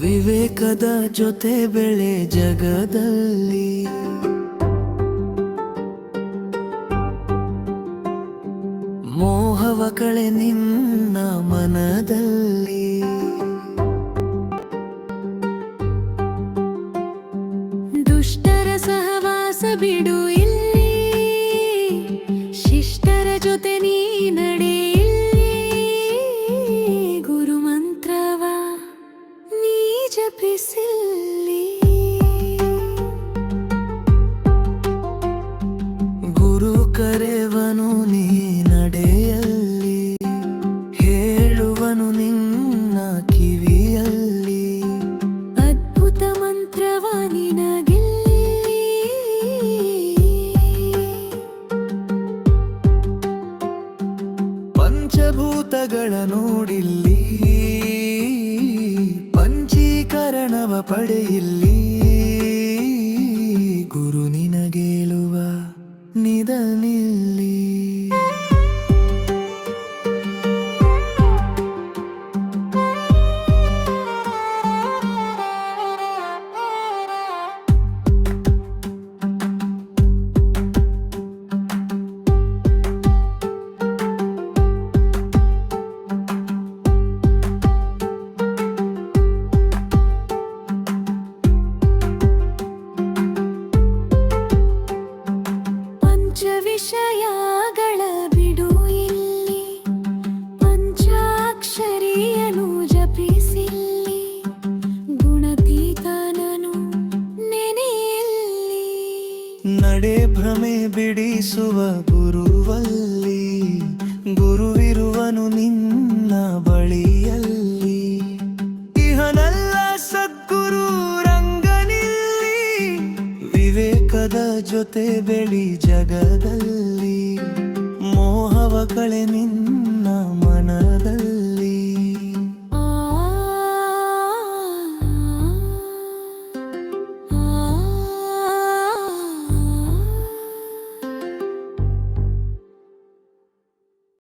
ವಿವೇಕದ ಜೊತೆ ಬೆಳೆ ಜಗದಲ್ಲಿ. ಮೋಹವ ಕಳೆ ನಿನ್ನ ಮನದಲ್ಲಿ. ದುಷ್ಟರ ಸಹವಾಸ ಬಿಡು ಜಪಿಸಿಲ್ಲಿ ಗುರು ಕರೆವನು ನೀ ನಡೆಯಲ್ಲಿ ಹೇಳುವನು ನಿನ್ನ ಕಿವಿಯಲ್ಲಿ. ಅದ್ಭುತ ಮಂತ್ರವ ನಿನಗಿಲ್ಲಿ. ಪಂಚಭೂತಗಳ ನೋಡಿಲ್ಲಿ. ಪಂಚೀಕರಣವ ಪಡೆಯಿಲ್ಲಿ ಗುರು ನಿನಗೇಳುವ ನಿಧನಿಲ್ಲಿ ನಡೆ ಭ್ರಮೆ ಬಿಡಿಸುವ ಗುರುವಲ್ಲಿ, ಗುರುವಿರುವನು ನಿನ್ನ ಬಳಿಯಲ್ಲಿ. ಇಹನಲ್ಲ ಸದ್ಗುರು ರಂಗನಿಲ್ಲಿ, ವಿವೇಕದ ಜೊತೆ ಬೆಳಿ ಜಗದಲ್ಲಿ. ಮೋಹವ ಕಳೆ ನಿನ್ನ